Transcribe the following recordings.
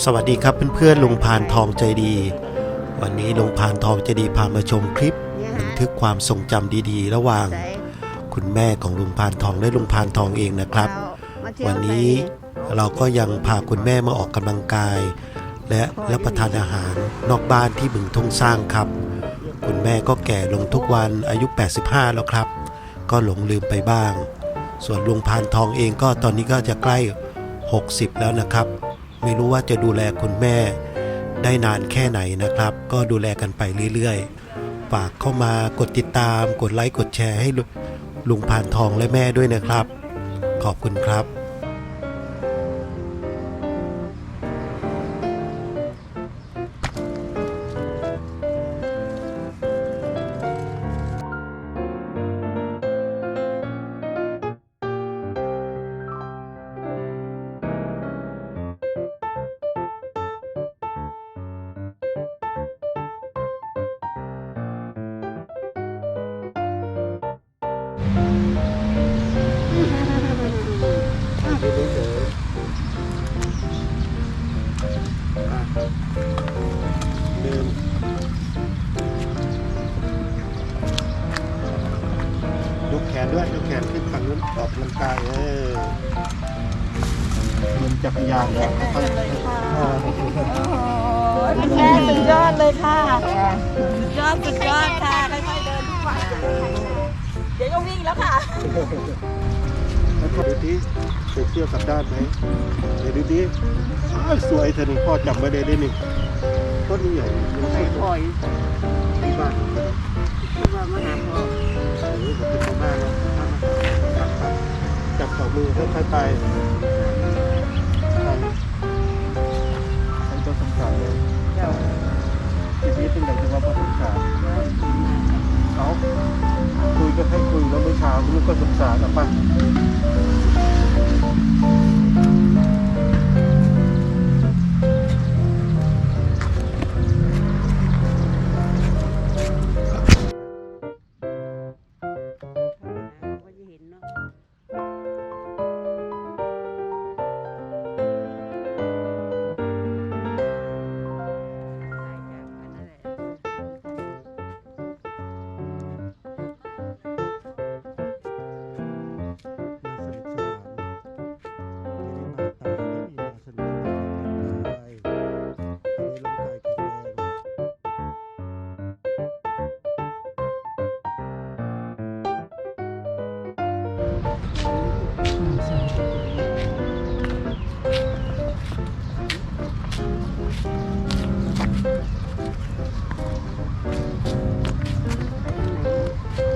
สวัสดีครับเพื่อนๆลุงพานทองใจดี วันนี้ลุงพานทองใจดีพามาชมคลิปบันทึกความทรงจำดีๆ ระหว่าง คุณแม่ของลุงพานทองและลุงพานทองเองนะครับ วันนี้เราก็ยังพาคุณแม่มาออกกำลังกาย และรับประทานอาหารนอกบ้านที่บึงทุ่งสร้างครับ คุณแม่ก็แก่ลงทุกวันอายุ 85 แล้วครับ ก็หลงลืมไปบ้าง ส่วนลุงพานทองเองก็ตอนนี้ก็จะใกล้ 60 แล้วนะครับ ไม่รู้ว่าจะดูแลคุณแม่ ได้นานแค่ไหนนะครับ ก็ดูแลกันไปเรื่อยๆ ฝากเข้ามากดติดตาม กดไลค์ กดแชร์ให้ลุงพานทองและแม่ด้วยนะครับ ขอบคุณครับ ลังกายเออเดินจักรยานแล้วค่อยๆอ่าคุณแม่สุดยอดเลยค่ะ สุดยอดสุดยอดค่ะค่อยๆเดินทุกวันเดี๋ยวก็วิ่งแล้วค่ะแล้วก็ดูที่ใส่เสื้อกลับด้านไหมเดี๋ยวดูดิอ้าวสวยเธอหนึ่งพ่อจำไว้ได้ได้หนึ่งต้นนี้ใหญ่ยังใส่พ่อยที่บ้าน มือค่อยๆไปไปใช้ตัวสำคัญเลยเจ้าชีวิตเป็นแบบที่ว่าประสบการณ์เขาคุยก็ให้คุยแล้วเมื่อเช้าลูกก็สงสารนะป่ะ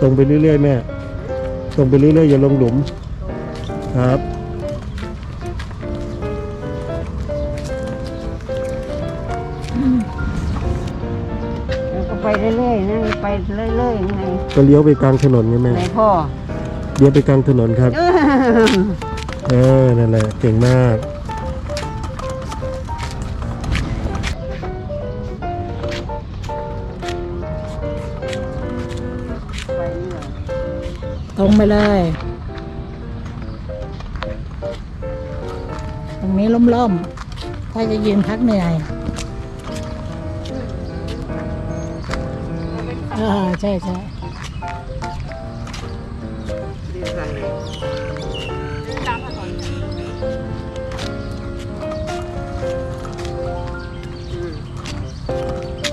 ตรงไปเรื่อยๆแม่ ตรงไปเรื่อยๆอย่าลงหลุม ครับแล้วก็ไปเรื่อยๆนะไปเรื่อยๆไงก็เลี้ยวไปกลางถนนไงแม่ ไหนพ่อ เลี้ยวไปกลางถนนครับ เออ นั่นแหละ เก่งมากไปนี่เหรอตรงไปเลย ตรงนี้ล่มๆ ถ้าจะยืนพักเหนื่อยเออใช่ใช่ ดีใจตามถนน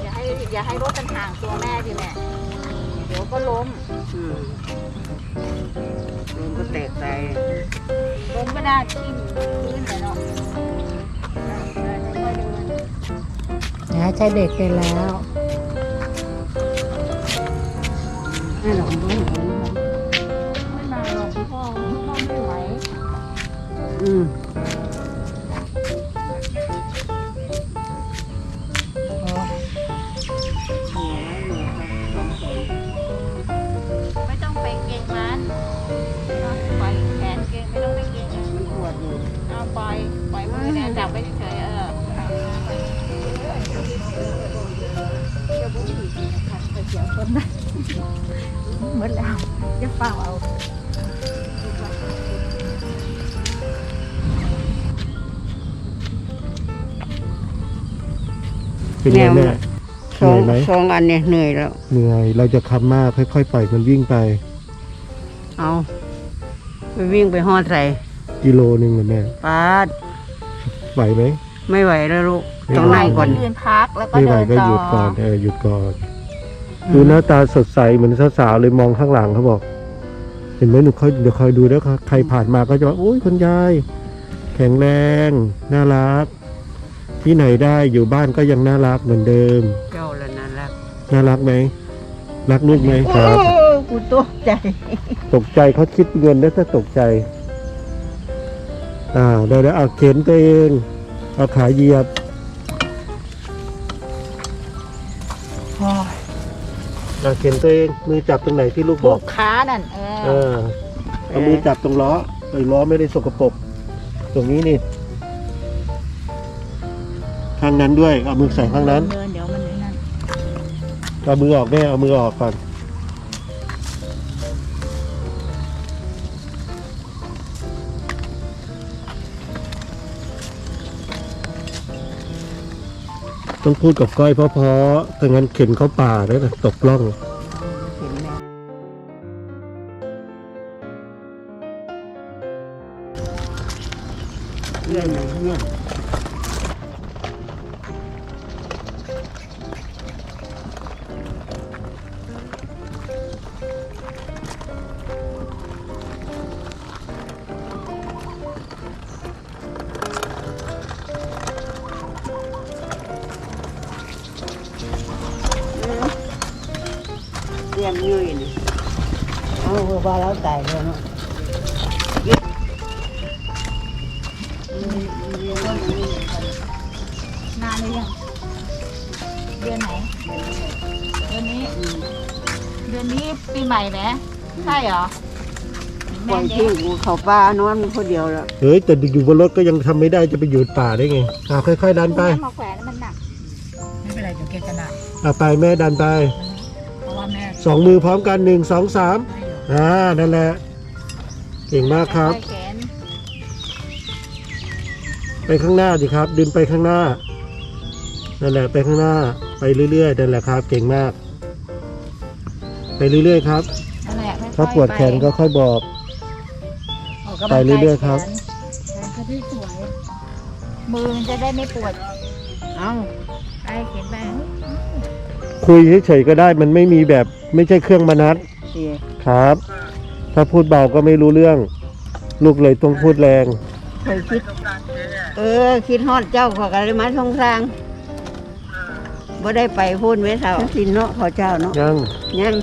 อย่าให้อย่าให้รถมันห่างตัวแม่ดิแม่เดี๋ยวก็ล้มมันก็แตกใจล้มก็ได้ที่พื้นเลยเนาะเดินนะใช่เด็กไปแล้วไม่หรอกไม่หรอกไม่มาหรอก พ่อพ่อไม่ไหวอืมไม่ต้องไปเก่งมันปล่อยแขนเก่งไม่ต้องไปเก่งมันปวดอยู่เอาปล่อยปล่อยมือนะจับไว้เฉยเออเดี๋ยวบุ้งอีกค่ะเสียวต้นนะหมดแล้วจะเฝ้าเอา เป็นไงแม่สองเหนื่อยไหมสองอันเนี่ยเหนื่อยแล้ว เหนื่อยเราจะคำมากค่อยๆปล่อยมันวิ่งไป เอาไปวิ่งไปหอดใส่กิโลหนึ่งเลยแม่ปาดไหวไหม ไม่ไหวแล้วลูกไม่ต้องไหวนั่งก่อน ยืนพักแล้วก็ไม่ไหวเดินก็ต่อหยุดก่อนเออหยุดก่อนดูหน้าตาสดใสเหมือนสาวๆเลยมองข้างหลังเขาบอกเห็นไหมหนูคอยเดี๋ยวคอยดูแล้วใครผ่านมาก็จะว่าโอ้ยคุณยาย แข็งแรง น่ารัก ที่ไหนได้อยู่บ้านก็ยังน่ารักเหมือนเดิม เจ้าละนั่นละน่ารักไหมรักลูกไหมครับโอ้กูตกใจ ตกใจเขาคิดเงินแล้วถ้าตกใจ อ่าได้แล้วเอาเข็นตัวเอง เอาขาเหยียบ อาเข็นตัวเองมือจับตรงไหนที่ลูกบผูอกกขานั่นเอเอออเอามือจับตรงล้อไอ้ล้อไม่ได้สกปรกตรงนี้นี่ข้างนั้นด้วยเอามือใส่ข้างนั้นเดินเดี๋ยวมันนั่นเอามือออกแม่เอามือออกก่อน ต้องพูดกับก้อยเพราะๆถ้างั้นเข็นเขาป่าแล้วนะตกล่อง เตรียมยุ่ยนี่เอาเพื่อว่าเราตายเลยเนาะนานหรือยังเดือนไหน เดือนนี้ เดือนนี้ปีใหม่ไหมใช่เหรอปล่แม่อยเด็ทิ้งกกูเขาป้านอนคนเดียวแล้วเฮ้ยแต่อยู่บนรถก็ยังทำไม่ได้จะไปอยู่ป่าได้ไงเอาค่อยๆดันไปมาแขวนแล้วมันหนักไม่เป็นไรเดี๋ยวแกจะหนักเอาไปแม่ดันไป สองมือพร้อมกันหนึ่งสองสามให้อยู่อ่านั่นแหละ เก่งมากครับแขนไปข้างหน้าสิครับ ดึงไปข้างหน้า นั่นแหละไปข้างหน้า ไปเรื่อยๆนั่นแหละครับ เก่งมาก ไปเรื่อยๆครับนั่นแหละค่อยๆถ้าปวดแขนก็ค่อยบอกออกกำลังไปเรื่อยๆครับแขนแขนก็ที่สวยมือมันจะได้ไม่ปวด เอ้าไปเขียนไป คุยเฉยๆก็ได้มันไม่มีแบบไม่ใช่เครื่องมานัดเสียครับ ถ้าพูดเบาก็ไม่รู้เรื่อง ลูกเลยต้องพูดแรงเคยคิด เออ คิดฮอดเจ้าเขอกันเลยมาทงทางบ่ได้ไปพูดไว้เท่าสินเนาะเขาเจ้าเนาะยังยัง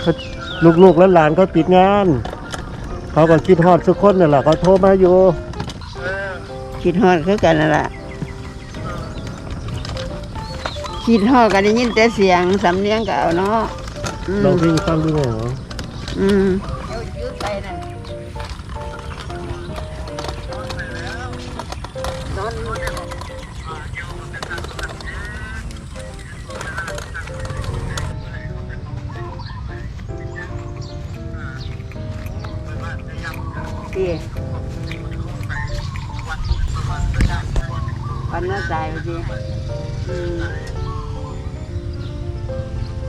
เขาลูกๆและหลานเขาติดงาน เขาก็คิดฮอดทุกคนนั่นแหละเขาโทรมาอยู่คิดฮอดคือกันนั่นล่ะ คิดฮอดกันได้ยินแต่เสียงสำเนียงก็เอาเนาะอืมลองเพลงฟังดูหน่อยเหรออืมพี่วันนั้นตายไปสิอืม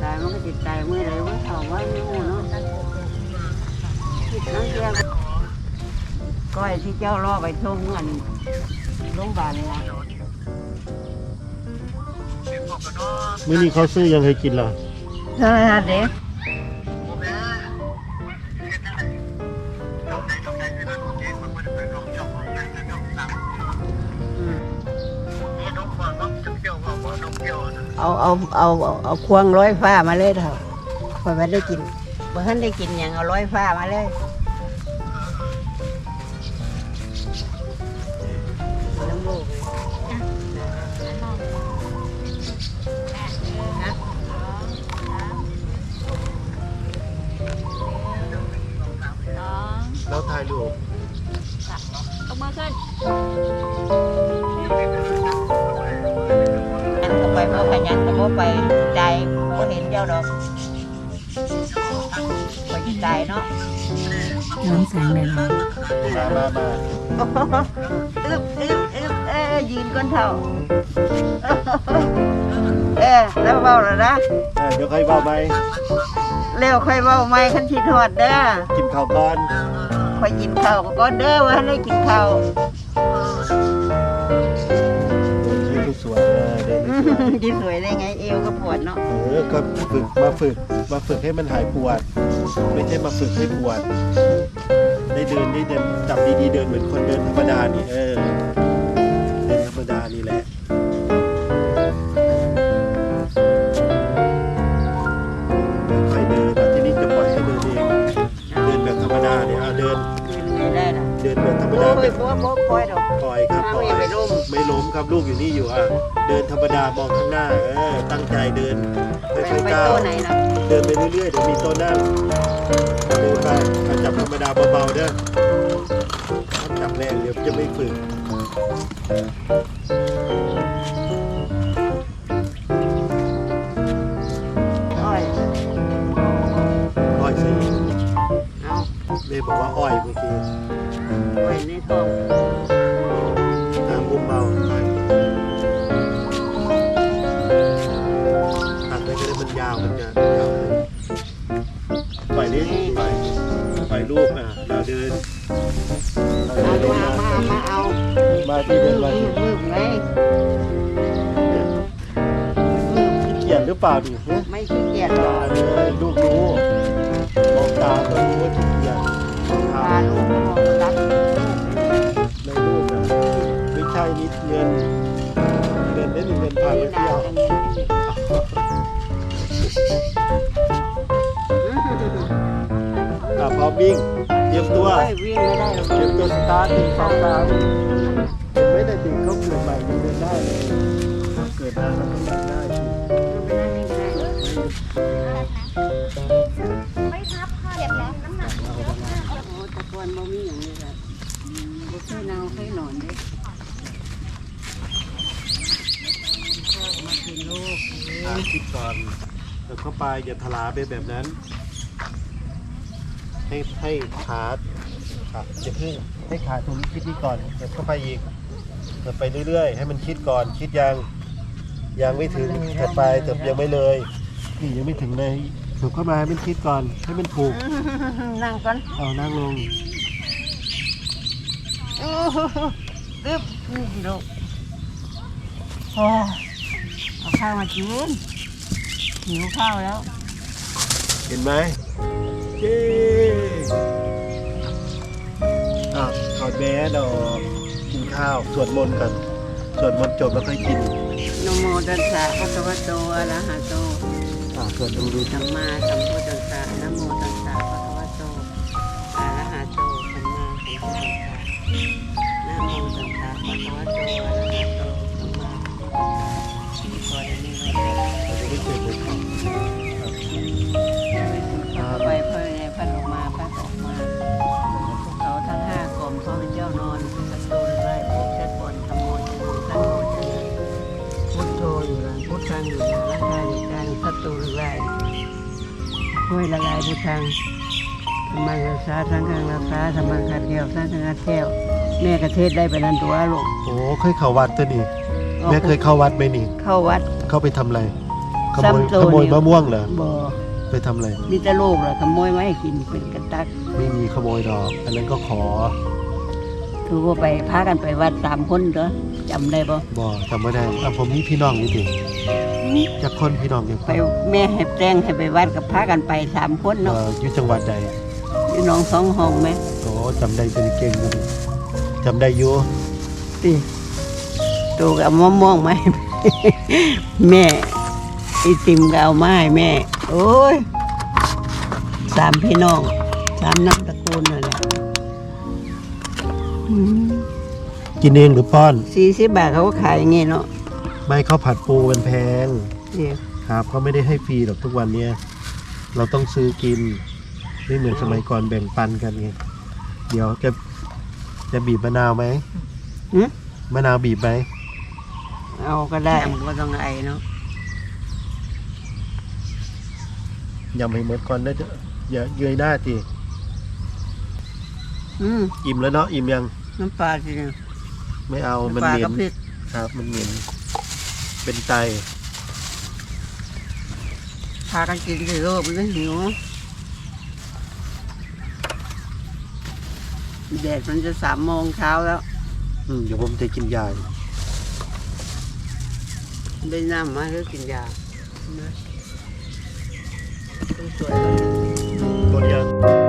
ตายมันก็จิตตายเมื่อไรว่าเขาว่าไม่รู้เนาะคิดนั่งเที่ยวก้อยที่เจ้ารอไปท่งเงินโรงพยาบาลเลยนะไม่นี่เขาซื้อยังให้กินเหรอเท่าไหร่เด็ก เอาเอาเอาควงร้อยฟ้ามาเลยเถอะพอไม่ได้กินเมื่อท่านได้กินอย่างเอาร้อยฟ้ามาเลยน้ำมูกเลยสองแล้วถ่ายรูปเอามือขึ้น บ่ขยันก็บ่ไปใจก็เห็นเจ้าดอกไปใจเนาะย้อนแสงเลยนะมามามาอึบอึบอึบเอ้ยยืนก้นเท่าเออแล้วเบาแล้วนะอ่าเดี๋ยวค่อยเบาไหมเร็วค่อยเบาไม่ขันชิดหอดเด้อกินข้าวก่อนค่อยกินข้าวก็เด้อว่าให้กินข้าว อเดินอืมจะสวยได้ไงเอวก็ปวดเนาะเออก็ฝึกมาฝึกมาฝึกให้มันหายปวด ไม่ใช่มาฝึกให้ปวด ได้เดินได้เดินจับดีๆเดินเหมือนคนเดินธรรมดานี่เออเดินธรรมดานี่แหละค่อยๆเดินอะทีนี้จะปล่อยให้เดินเองเดินแบบธรรมดาเนี่ยอะเดินยืนไม่ได้ล่ะเดินแบบธรรมโอ้ดายแบบบัวโมกคอยดอกปล่อยครับปล่อยไม่ล้มไม่ล้มครับลูกอยู่นี่อยู่อะ เดินธรรมดามองข้างหน้าเออตั้งใจเดินไปค่อยไปๆก้าวโต๊ะไหนนะเดินไปเรื่อยๆเดี๋ยวมีโต๊ะนั่งเดินไปอะจับธรรมดาเบาๆเด้อห้ามจับแรงเดี๋ยวจะไม่ฝึกอ้อยอ้อยสิเอาเมย์บอกว่าอ้อยเมื่อกี้ไว้ในท้อง อะพร้อมวิ่งเตรียมตัวโอ้ยวิ่งไม่ได้หรอกเตรียมตัวสตาร์ทหนึ่งสองสามเห็นไหมแต่เด็กเขาเกิดใหม่ยังเดินได้เลยเกิดมาแล้วก็เดินได้สิไปนั่งนี่ก็ได้ไม่ทับค่ะเดี๋ยวแล้วน้ำหนักโอ้ตะกอนบ่มีอย่างนี้ค่ะบ่เคยนอนเคยนอนเด้ข้าวมากินลูก อะคิดก่อน แล้วเข้าไปอย่าทลาไปแบบนั้น ให้ให้ขาขาอย่าเพิ่งให้ขาตรงนี้คิดนี่ก่อนเดี๋ยวเข้าไปอีกเดี๋ยวไปเรื่อยๆ ให้มันคิดก่อนคิดยังยังไม่ถึงถัดไปแต่ยังไม่เลยนี่ยังไม่ถึงเลยถูกเข้ามาให้มันคิดก่อน ให้มันถูกนั่งก่อนเอานั่งลงตึ๊บนี่สิลูกโอ้เอาข้าวมากิน หิวข้าวแล้ว เห็นไหมเย้อะถอดแมสออกกินข้าวสวดมนต์กันสวดมนต์จบแล้วค่อยกินนโมตัสสะภะคะวะโตอะระหะโตอะสวดดูดูสัมมาสัมพุทธัสสะนะโมตัสสะภะคะวะโตอะระหะโตสัมมาสัมพุทธัสสะนะโมตัสสะภะคะวะโตอะระหะโตสัมมาสัมพุทธัสสะขอได้นี้ขอได้เราจะได้เจอเล ห้ากรมเขาเป็นเจ้านอนประตูไล่พวกเช็ดบนขโมยจะดูขั้นโมจะพุทโธอยู่หลังพุทธังอยู่หลังร่างกายอยู่กลางศัตรูไล่ช่วยละลายพุทธังธรรมังรักษาทั้งข้างรักษาธรรมังขัดแก้วทั้งข้างขัดแก้วแม่กระเทศได้ไปนันตัวลูกโอ้เคยเข้าวัดตัวนี่แม่เคยเข้าวัดไหมนี่ เข้าวัดเข้าไปทำอะไรขโมยขโมยมะม่วงเหรอบ่ไปทำอะไรมีแต่ลูกเหรอขโมยมาให้กินเป็นกระตัก ไม่มีขโมยดอก อันนั้นก็ขอ คือว่าไปพากันไปวัดสามคนเหรอจำได้ปะบ่จำไม่ได้อะผมมีพี่น้องนี่ดิจะคนพี่น้องอย่างไปแม่ให้แจ้งให้ไปวัดกับพากันไปสามคนเอ่เนาะออยู่จังหวัดใดอยู่หน้องสองห้องไหมโอ้จำได้เป็นเก่งอยู่จำได้อยู่สิตัวก็เอามะม่วงมาให้แม่ไอติมก็เอามาให้แม่ โอ้ยสามพี่น้องสามนักตระกูลนั่นแหละ กินเองหรือป้อน สี่สิบบาทเขาก็ขายอย่างงี้เนาะไม่ข้าวผัดปูมันแพง เดี๋ยวครับเขาไม่ได้ให้ฟรีหรอกทุกวันเนี้ยเราต้องซื้อกินไม่เหมือนสมัยก่อนแบ่งปันกันไงเดี๋ยวจะจะบีบมะนาวไหมหึมะนาวบีบไหมเอาก็ได้ก็ต้องไอเนาะยำให้หมดก่อนนะจะอย่าเยยหน้าทีอืม อิ่มแล้วเนาะอิ่มยัง น้ำปลาสิเนี่ยไม่เอามันน้ำปลาเหม็กับนพริกครับ มันเหม็นเป็นไตพากันกินกี่โลมันก็หิวแดดมันจะสามโมงเช้าแล้วอืมเดี๋ยวผมจะกินยาอยู่ได้น้ำมาก็กินยานะต้องสวยหมดยัง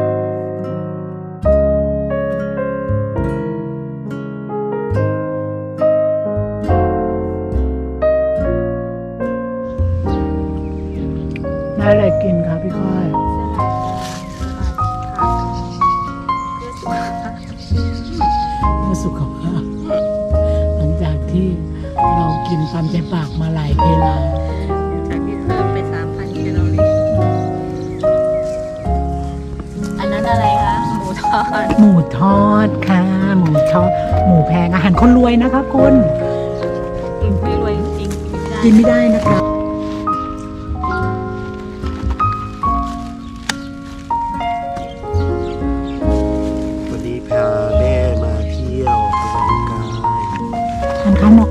ได้อะไรกินครับพี่ค่อยเพื่อสุขภาพ หลังจากที่เรากินความใจปากมาหลายเวลา จากที่เพิ่มไปสามพันแคลอรี่ อันนั้นอะไรคะ หมูทอด หมูทอดค่ะ หมูทอด หมูแพงอาหารคนรวยนะครับคุณ กินไม่รวยจริงกินไม่ได้กินไม่ได้นะครั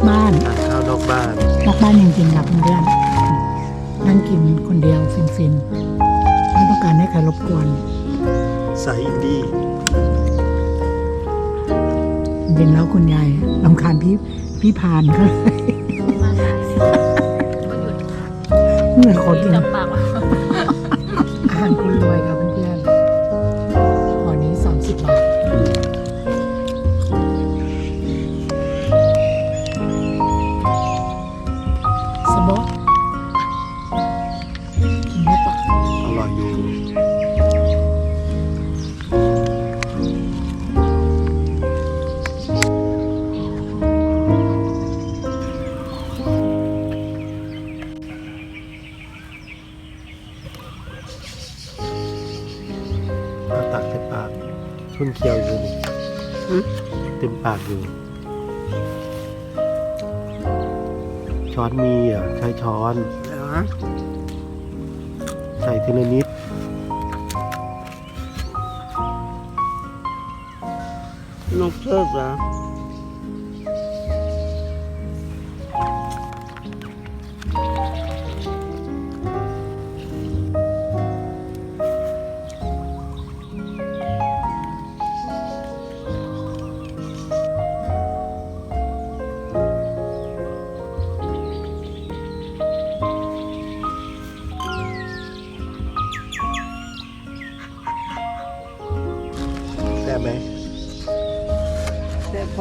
บ้านทานข้าวนอกบ้าน นอกบ้านจริงๆครับเพื่อนๆนั่งกินคนเดียวฟินๆไม่ต้องการให้ใครรบกวนสายอินดี้เย็นแล้วคุณยายลำคาญพี่พี่พานก็เอร่อยอยู่เอาตักใส่ปากทุ่นเคี้ยวอยู่นี่เต็มปากอยู่ ช้อนมีอะใช้ช้อนเหรอใส่ ทีละนิดนกเชิดเหรอ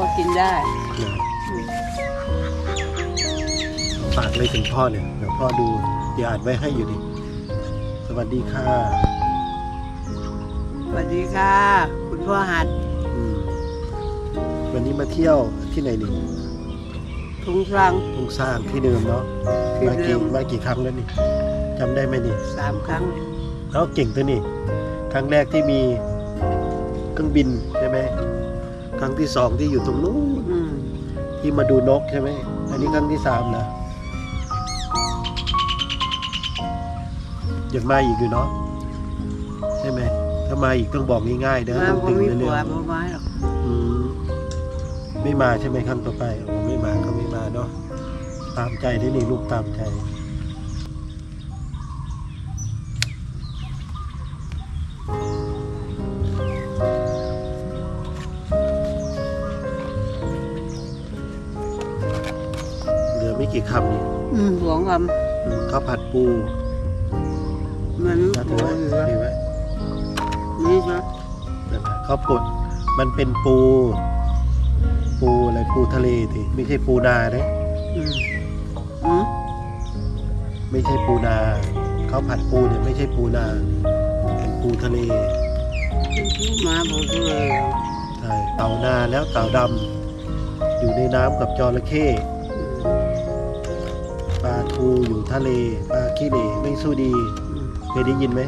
อกินได้ฝากเลยถึงพ่อเนี่ยเดี๋ยวพ่อดูเดี๋ยวอ่านไว้ให้อยู่ดิสวัสดีค่ะสวัสดีค่ะ คุณพ่อหัดอืมวันนี้มาเที่ยวที่ไหนนี่ทุงสรังทุ่งสร้างที่เดิมเนาะที่มาเดิกี่มมากี่ครั้งแล้วนี่จำได้ไหมนี่สามครั้งแล้วเก่งตัวนี่ครั้งแรกที่มีเครื่องบินใช่ไหม ครั้งที่สองที่อยู่ตรงนู้นอืมที่มาดูนกใช่ไหมอันนี้ครั้งที่สามนะยังมาอีกอยู่เนาะใช่ไหมถ้ามาอีกต้องบอกง่ายๆเด้อมาต้องบ่ตึงมีเรื่ผัวอยบ่มาหรอกๆอืมไม่มาใช่ไหมครั้งต่อไปโอ้ไม่มาก็ไม่มาเนาะตามใจได้นี่ลูกตามใจ เหลือไม่กี่คำนี่อืมหวงคอืมข้าวผัดปูำมันนะหัถือวไว้เหลือถือไว้นี่จ้ะนั่นน่ะข้าวปุดมันเป็นปู ปูอะไรปูทะเลทีไม่ใช่ปูนานะอืมอืมไม่ใช่ปูนาข้าวผัดปูเนี่ยไม่ใช่ปูนา เป็นปูทะเลมาบอกเลยใช่เต่านาแล้วเต่าดำอยู่ในน้ำกับจระเขู้อยู่ทะเลปลาขี้เหร่ไม่สู้ดี เคยได้ยินไหม